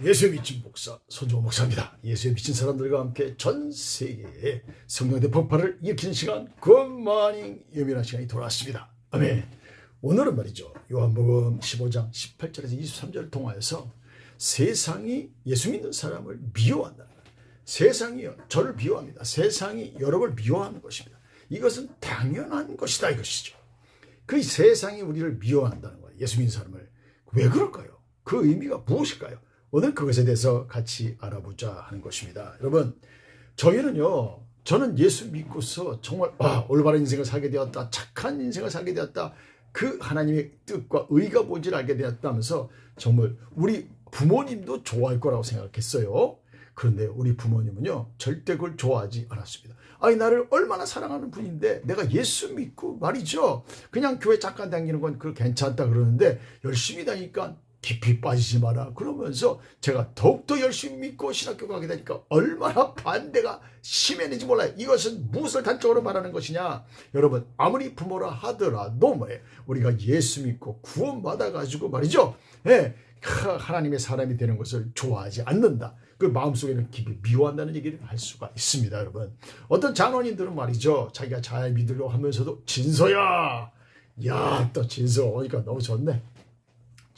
예수에 미친 목사 손종호 목사입니다. 예수에 미친 사람들과 함께 전 세계에 성령의 폭발을 일으키는 시간 굿모닝 예민한 시간이 돌아왔습니다. 아멘. 오늘은 말이죠. 요한복음 15장 18절에서 23절을 통하여서 세상이 예수 믿는 사람을 미워한다. 세상이 저를 미워합니다. 세상이 여러분을 미워하는 것입니다. 이것은 당연한 것이다 이것이죠. 그 세상이 우리를 미워한다는 거예요. 예수 믿는 사람을. 왜 그럴까요? 그 의미가 무엇일까요? 오늘 그것에 대해서 같이 알아보자 하는 것입니다. 여러분, 저희는요, 저는 예수 믿고서 정말, 아, 올바른 인생을 살게 되었다. 착한 인생을 살게 되었다. 그 하나님의 뜻과 의가 뭔지를 알게 되었다면서 정말 우리 부모님도 좋아할 거라고 생각했어요. 그런데 우리 부모님은요, 절대 그걸 좋아하지 않았습니다. 아니, 나를 얼마나 사랑하는 분인데, 내가 예수 믿고 말이죠. 그냥 교회 잠깐 다니는 건그 괜찮다 그러는데, 열심히 다니까 깊이 빠지지 마라. 그러면서 제가 더욱더 열심히 믿고 신학교 가게 되니까 얼마나 반대가 심했는지 몰라요. 이것은 무엇을 단적으로 말하는 것이냐. 여러분, 아무리 부모라 하더라도 뭐예요. 우리가 예수 믿고 구원받아가지고 말이죠. 예, 하나님의 사람이 되는 것을 좋아하지 않는다. 그 마음속에는 깊이 미워한다는 얘기를 할 수가 있습니다, 여러분. 어떤 장로님들은 말이죠. 자기가 잘 믿으려고 하면서도 진서야! 야, 또 진서 오니까 너무 좋네.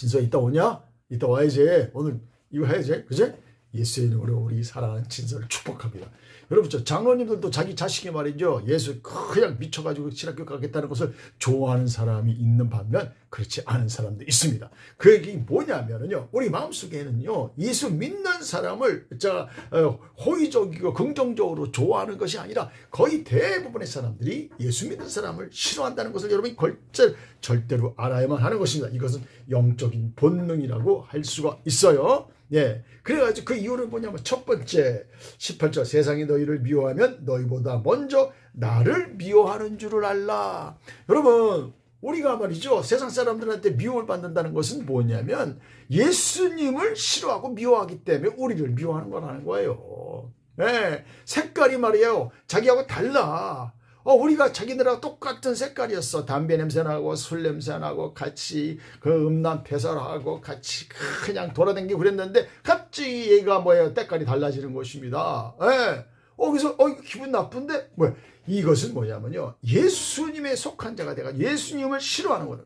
진서 이따 오냐? 이따 와야지. 오늘 이거 해야지. 그제? 예수의 이름으로 우리 사랑하는 진서를 축복합니다. 여러분, 저 장로님들도 자기 자식이 말이죠. 예수 그냥 미쳐가지고 신학교 가겠다는 것을 좋아하는 사람이 있는 반면 그렇지 않은 사람도 있습니다. 그 얘기 뭐냐면요. 우리 마음속에는요. 예수 믿는 사람을 자, 어, 호의적이고 긍정적으로 좋아하는 것이 아니라 거의 대부분의 사람들이 예수 믿는 사람을 싫어한다는 것을 여러분이 걸절, 절대로 알아야만 하는 것입니다. 이것은 영적인 본능이라고 할 수가 있어요. 예. 그래가지고 그 이유는 뭐냐면 첫 번째 18절 세상이 너희를 미워하면 너희보다 먼저 나를 미워하는 줄을 알라. 여러분 우리가 말이죠 세상 사람들한테 미움을 받는다는 것은 뭐냐면 예수님을 싫어하고 미워하기 때문에 우리를 미워하는 거라는 거예요. 예. 색깔이 말이에요 자기하고 달라. 어, 우리가 자기들하고 똑같은 색깔이었어. 담배 냄새 나고 술 냄새 나고 같이 그 음란 패설하고 같이 그냥 돌아다니고 그랬는데 갑자기 얘가 뭐예요? 때깔이 달라지는 것입니다. 예. 어, 그래서 어, 기분 나쁜데 뭐야? 이것은 뭐냐면요. 예수님의 속한 자가 돼가 예수님을 싫어하는 거다.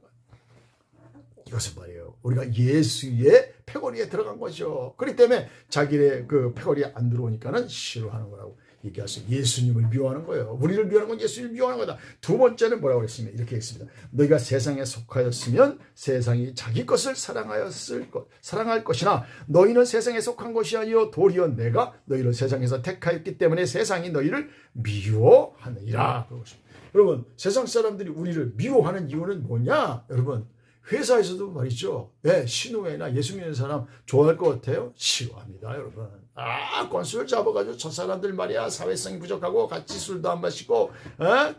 이것은 말이에요. 우리가 예수의 패거리에 들어간 거죠. 그렇기 때문에 자기의 그 패거리에 안 들어오니까는 싫어하는 거라고. 얘기해서 예수님을 미워하는 거예요. 우리를 미워하는 건 예수님을 미워하는 거다. 두 번째는 뭐라고 했습니까? 이렇게 했습니다. 너희가 세상에 속하였으면 세상이 자기 것을 사랑하였을 것, 사랑할 것이나 너희는 세상에 속한 것이 아니요 도리어 내가 너희를 세상에서 택하였기 때문에 세상이 너희를 미워하느니라. 여러분 세상 사람들이 우리를 미워하는 이유는 뭐냐? 여러분 회사에서도 말이죠. 예, 신우회나 예수 믿는 사람 좋아할 것 같아요? 싫어합니다, 여러분. 아, 건수를 잡아가지고 저 사람들 말이야, 사회성이 부족하고 같이 술도 안 마시고, 어?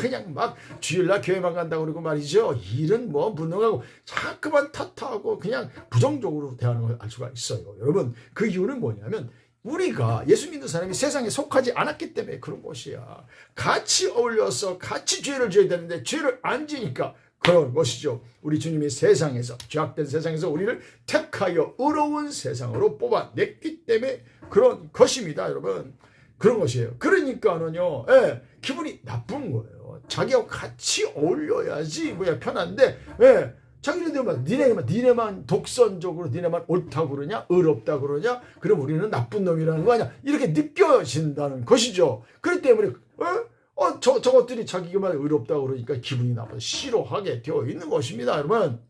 그냥 막 주일날 교회만 간다고 그러고 말이죠. 일은 뭐 무능하고 자꾸만 탓하고 그냥 부정적으로 대하는 걸 알 수가 있어요. 여러분, 그 이유는 뭐냐면 우리가 예수 믿는 사람이 세상에 속하지 않았기 때문에 그런 것이야. 같이 어울려서 같이 죄를 져야 되는데 죄를 안 지니까 그런 것이죠. 우리 주님이 세상에서 죄악된 세상에서 우리를 택하여 의로운 세상으로 뽑아냈기 때문에 그런 것입니다, 여러분. 그런 것이에요. 그러니까는요, 예, 기분이 나쁜 거예요. 자기하고 같이 어울려야지 뭐야 편한데, 예, 자기네들만 니네만 니네만 독선적으로 니네만 옳다 그러냐, 의롭다 그러냐, 그럼 우리는 나쁜 놈이라는 거 아니야? 이렇게 느껴진다는 것이죠. 그렇기 때문에 어? 어, 저, 저것들이 자기만 의롭다고 그러니까 기분이 나빠서 싫어하게 되어 있는 것입니다, 여러분.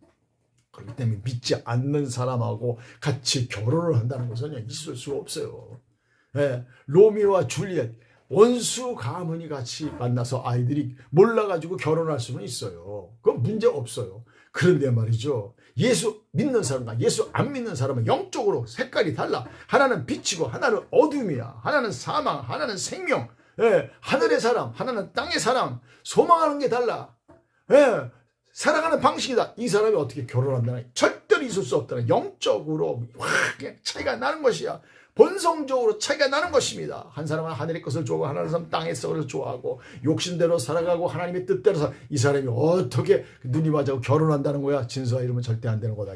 그렇기 때문에 믿지 않는 사람하고 같이 결혼을 한다는 것은 있을 수 없어요. 예, 로미오와 줄리엣, 원수 가문이 같이 만나서 아이들이 몰라가지고 결혼할 수는 있어요. 그건 문제 없어요. 그런데 말이죠. 예수 믿는 사람과 예수 안 믿는 사람은 영적으로 색깔이 달라. 하나는 빛이고 하나는 어둠이야. 하나는 사망, 하나는 생명. 예, 하늘의 사람, 하나는 땅의 사람, 소망하는 게 달라. 예, 살아가는 방식이다. 이 사람이 어떻게 결혼한다는 절대로 있을 수 없다는 영적으로 확 차이가 나는 것이야. 본성적으로 차이가 나는 것입니다. 한 사람은 하늘의 것을 좋아하고 하나는 사람 땅의 것을 좋아하고 욕심대로 살아가고 하나님의 뜻대로 살. 이 사람이 어떻게 눈이 맞아고 결혼한다는 거야? 진서와 이러면 절대 안 되는 거다.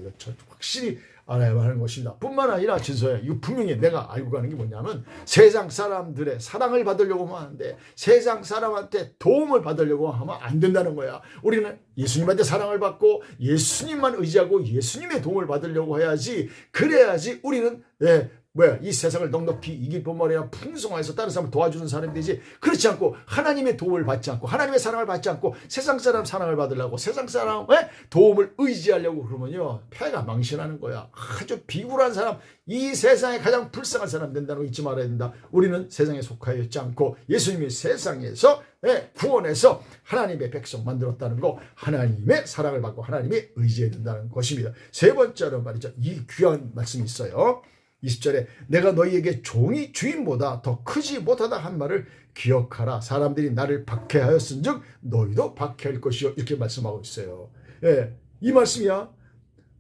확실히 알아야만 하는 것입니다. 뿐만 아니라 진서야 이거 분명히 내가 알고 가는 게 뭐냐면 세상 사람들의 사랑을 받으려고 하는데 세상 사람한테 도움을 받으려고 하면 안 된다는 거야. 우리는 예수님한테 사랑을 받고 예수님만 의지하고 예수님의 도움을 받으려고 해야지 그래야지 우리는 네, 뭐야 이 세상을 넉넉히 이길 뿐만 아니라 풍성해서 다른 사람을 도와주는 사람이 되지. 그렇지 않고 하나님의 도움을 받지 않고 하나님의 사랑을 받지 않고 세상 사람 사랑을 받으려고 세상 사람의 도움을 의지하려고 그러면요 패가 망신하는 거야. 아주 비굴한 사람 이 세상에 가장 불쌍한 사람 된다는 거 잊지 말아야 된다. 우리는 세상에 속하여 있지 않고 예수님이 세상에서 네, 구원해서 하나님의 백성 만들었다는 거 하나님의 사랑을 받고 하나님의 의지해야 된다는 것입니다. 세 번째로 말이죠. 이 귀한 말씀이 있어요 20절에 내가 너희에게 종이 주인보다 더 크지 못하다 한 말을 기억하라. 사람들이 나를 박해하였은즉 너희도 박해할 것이요. 이렇게 말씀하고 있어요. 예, 이 말씀이야.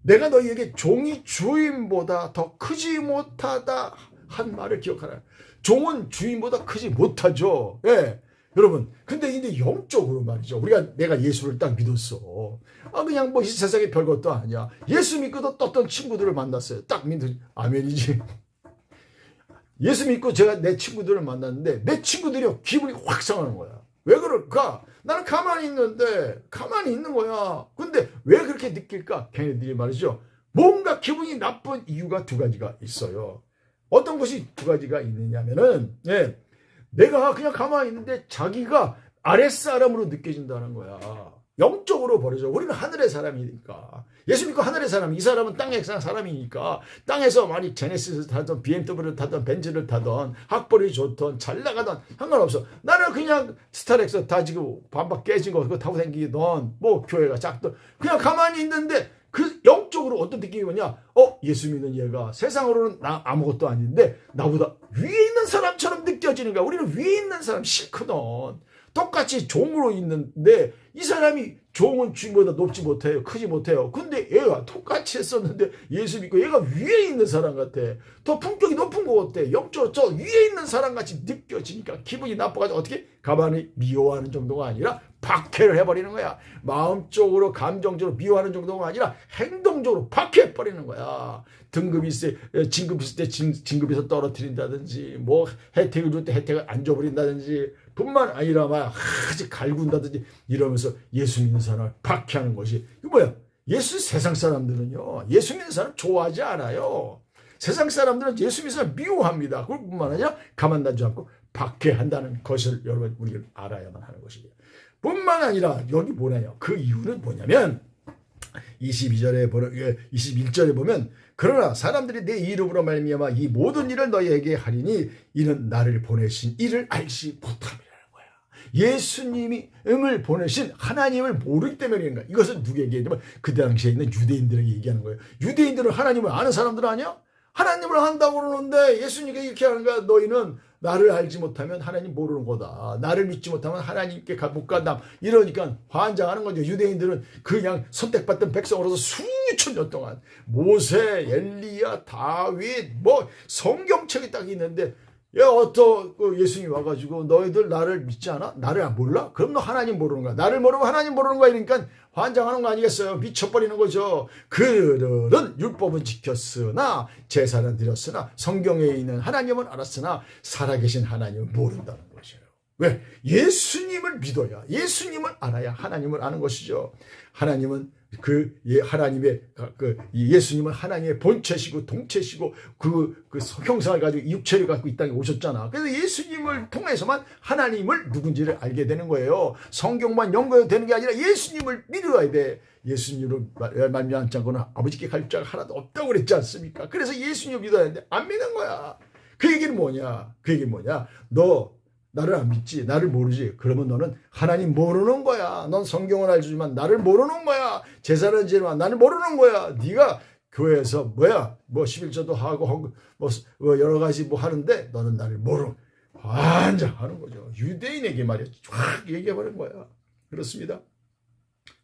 내가 너희에게 종이 주인보다 더 크지 못하다 한 말을 기억하라. 종은 주인보다 크지 못하죠. 예. 여러분, 근데 이제 영적으로 말이죠. 우리가 내가 예수를 딱 믿었어. 아, 그냥 뭐 이 세상에 별것도 아니야. 예수 믿고도 떴던 친구들을 만났어요. 딱 믿은, 아멘이지. 예수 믿고 제가 내 친구들을 만났는데 내 친구들이 기분이 확 상하는 거야. 왜 그럴까? 나는 가만히 있는데, 가만히 있는 거야. 근데 왜 그렇게 느낄까? 걔네들이 말이죠. 뭔가 기분이 나쁜 이유가 두 가지가 있어요. 어떤 것이 두 가지가 있느냐면은, 예. 내가 그냥 가만히 있는데 자기가 아랫사람으로 느껴진다는 거야. 영적으로 버려져. 우리는 하늘의 사람이니까. 예수 믿고 하늘의 사람, 이 사람은 땅의 사람이니까 땅에서 많이 제네시스 타던 BMW를 타던 벤츠를 타던 학벌이 좋던 잘 나가던 상관없어. 나는 그냥 스타렉스 다 지금 반박 깨진 거 그거 타고 다니던 뭐 교회가 작던 그냥 가만히 있는데 그 영적으로 어떤 느낌이 뭐냐? 어, 예수 믿는 얘가 세상으로는 나 아무것도 아닌데 나보다 위에 있는 사람처럼 느껴지는 거야. 우리는 위에 있는 사람 싫거든. 똑같이 종으로 있는데 이 사람이 종은 주인보다 높지 못해요. 크지 못해요. 근데 얘가 똑같이 했었는데 예수 믿고 얘가 위에 있는 사람 같아. 더 품격이 높은 것 같아. 영적으로 저 위에 있는 사람 같이 느껴지니까 기분이 나빠가지고 어떻게 가만히 미워하는 정도가 아니라 박해를 해버리는 거야. 마음적으로 감정적으로 미워하는 정도가 아니라 행동적으로 박해해버리는 거야. 등급이 있을 때 진급 있을 때 진, 진급에서 떨어뜨린다든지 뭐 혜택을 줄 때 혜택을 안 줘버린다든지 뿐만 아니라 막 아주 갈군다든지 이러면서 예수 믿는 사람을 박해하는 것이 이거 뭐야? 예수 세상 사람들은요 예수 믿는 사람 좋아하지 않아요. 세상 사람들은 예수 믿는 사람 미워합니다. 그뿐만 아니라 가만두지 않고 박해한다는 것을 여러분 우리는 알아야만 하는 것입니다. 뿐만 아니라 여기 뭐냐요? 그 이유는 뭐냐면 22절에 보면 21절에 보면 그러나 사람들이 내 이름으로 말미암아 이 모든 일을 너희에게 하리니 이는 나를 보내신 이를 알지 못함이라는 거야. 예수님이 응을 보내신 하나님을 모르기 때문인가? 이것은 누구에게 얘기하면 그 당시에 있는 유대인들에게 얘기하는 거예요. 유대인들은 하나님을 아는 사람들 아니야? 하나님을 한다고 그러는데 예수님께 이렇게 하는 거야. 너희는 나를 알지 못하면 하나님 모르는 거다. 나를 믿지 못하면 하나님께 못 간다. 이러니까 환장하는 거죠. 유대인들은 그냥 선택받던 백성으로서 수천 년 동안 모세, 엘리야, 다윗, 뭐 성경책이 딱 있는데 야, 어떤 그 예수님이 와가지고 너희들 나를 믿지 않아? 나를 안 몰라? 그럼 너 하나님 모르는 거야. 나를 모르고 하나님 모르는 거야. 이러니까 환장하는 거 아니겠어요? 미쳐버리는 거죠. 그들은 율법은 지켰으나 제사는 드렸으나 성경에 있는 하나님은 알았으나 살아계신 하나님을 모른다는 것이에요. 왜? 예수님을 믿어야 예수님을 알아야 하나님을 아는 것이죠. 하나님은 그 하나님의 그 예수님은 하나님의 본체시고 동체시고 그, 그 형상을 가지고 육체를 갖고 이 땅에 오셨잖아. 그래서 예수님을 통해서만 하나님을 누군지를 알게 되는 거예요. 성경만 연구해도 되는 게 아니라 예수님을 믿어야 돼. 예수님을 말미암지 않고는 아버지께 갈 자가 하나도 없다고 그랬지 않습니까? 그래서 예수님을 믿어야 하는데 안 믿는 거야. 그 얘기는 뭐냐? 그 얘기는 뭐냐? 너 나를 안 믿지, 나를 모르지. 그러면 너는 하나님 모르는 거야. 넌 성경을 알지만 나를 모르는 거야. 제사를 지만 나를 모르는 거야. 네가 교회에서 뭐야, 뭐 11조도 하고 뭐, 뭐 여러 가지 뭐 하는데 너는 나를 모르는 완전 하는 거죠. 유대인에게 말이야, 쫙 얘기해 버린 거야. 그렇습니다.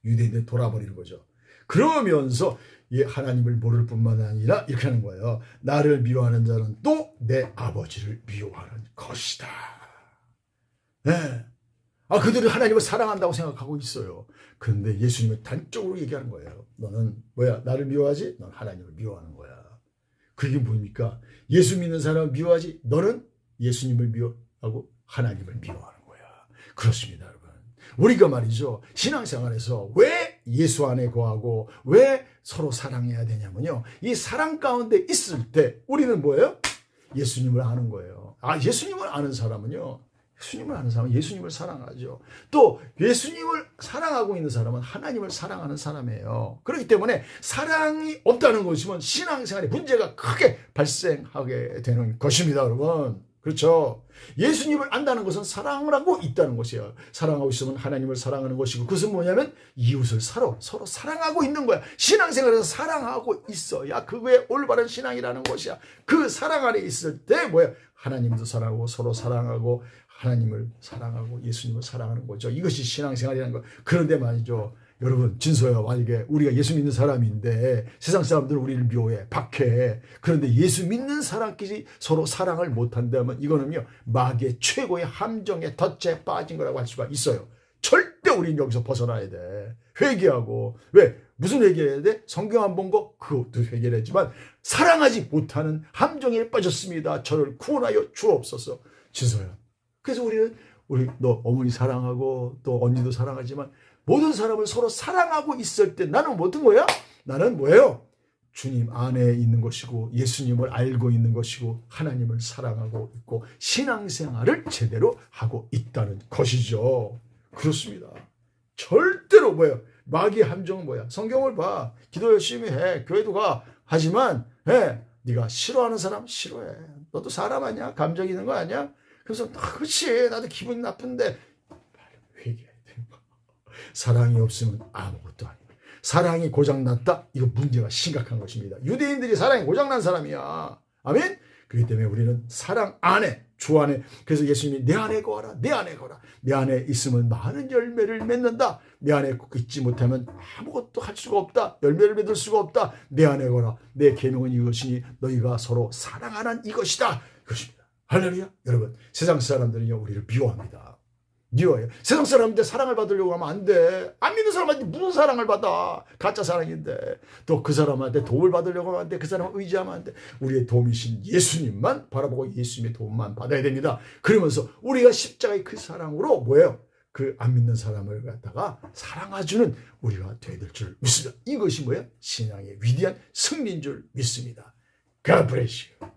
유대인들 돌아버리는 거죠. 그러면서 이 하나님을 모를 뿐만 아니라 이렇게 하는 거예요. 나를 미워하는 자는 또 내 아버지를 미워하는 것이다. 네. 아, 그들은 하나님을 사랑한다고 생각하고 있어요. 그런데 예수님은 단적으로 얘기하는 거예요. 너는 뭐야? 나를 미워하지? 넌 하나님을 미워하는 거야. 그게 뭡니까? 예수 믿는 사람을 미워하지? 너는 예수님을 미워하고 하나님을 미워하는 거야. 그렇습니다, 여러분. 우리가 말이죠. 신앙생활에서 왜 예수 안에 거하고 왜 서로 사랑해야 되냐면요. 이 사랑 가운데 있을 때 우리는 뭐예요? 예수님을 아는 거예요. 아, 예수님을 아는 사람은요. 예수님을 아는 사람은 예수님을 사랑하죠. 또 예수님을 사랑하고 있는 사람은 하나님을 사랑하는 사람이에요. 그렇기 때문에 사랑이 없다는 것이면 신앙생활에 문제가 크게 발생하게 되는 것입니다, 여러분. 그렇죠. 예수님을 안다는 것은 사랑을 하고 있다는 것이에요. 사랑하고 있으면 하나님을 사랑하는 것이고 그것은 뭐냐면 이웃을 서로 서로 사랑하고 있는 거야. 신앙생활에서 사랑하고 있어야 그게 올바른 신앙이라는 것이야. 그 사랑 안에 있을 때 뭐야? 하나님도 사랑하고 서로 사랑하고 하나님을 사랑하고 예수님을 사랑하는 거죠. 이것이 신앙생활이라는 거. 그런데 말이죠. 여러분 진서야 만약에 우리가 예수 믿는 사람인데 세상 사람들은 우리를 미워해 박해해. 그런데 예수 믿는 사람끼리 서로 사랑을 못한다면 이거는요 마귀의 최고의 함정에 덫에 빠진 거라고 할 수가 있어요. 절대 우리는 여기서 벗어나야 돼. 회개하고. 왜? 무슨 회개해야 돼? 성경 안 본 거? 그것도 회개를 했지만 사랑하지 못하는 함정에 빠졌습니다. 저를 구원하여 주옵소서. 진서야. 그래서 우리는 우리 너 어머니 사랑하고 또 언니도 사랑하지만 모든 사람을 서로 사랑하고 있을 때 나는 어떤 거야? 나는 뭐예요? 주님 안에 있는 것이고 예수님을 알고 있는 것이고 하나님을 사랑하고 있고 신앙생활을 제대로 하고 있다는 것이죠. 그렇습니다. 절대로 뭐예요? 마귀 함정은 뭐야? 성경을 봐. 기도 열심히 해. 교회도 가. 하지만 해. 네가 싫어하는 사람 싫어해. 너도 사람 아니야? 감정 있는 거 아니야? 그래서 아, 그렇지. 나도 기분이 나쁜데. 사랑이 없으면 아무것도 아니야. 사랑이 고장났다? 이거 문제가 심각한 것입니다. 유대인들이 사랑이 고장난 사람이야. 아멘? 그렇기 때문에 우리는 사랑 안에, 주 안에, 그래서 예수님이 내 안에 거하라, 내 안에 거라. 내 안에 있으면 많은 열매를 맺는다. 내 안에 있지 못하면 아무것도 할 수가 없다. 열매를 맺을 수가 없다. 내 안에 거라. 내 계명은 이것이니 너희가 서로 사랑하는 이것이다. 그것입니다. 할렐루야. 여러분, 세상 사람들은요, 우리를 미워합니다. 미워해요. 세상 사람한테 사랑을 받으려고 하면 안 돼. 안 믿는 사람한테 무슨 사랑을 받아. 가짜 사랑인데. 또 그 사람한테 도움을 받으려고 하면 안 돼. 그 사람을 의지하면 안 돼. 우리의 도움이신 예수님만 바라보고 예수님의 도움만 받아야 됩니다. 그러면서 우리가 십자가의 그 사랑으로 뭐예요? 그 안 믿는 사람을 갖다가 사랑해주는 우리가 되야 될 줄 믿습니다. 이것이 뭐예요? 신앙의 위대한 승리인 줄 믿습니다. God bless you.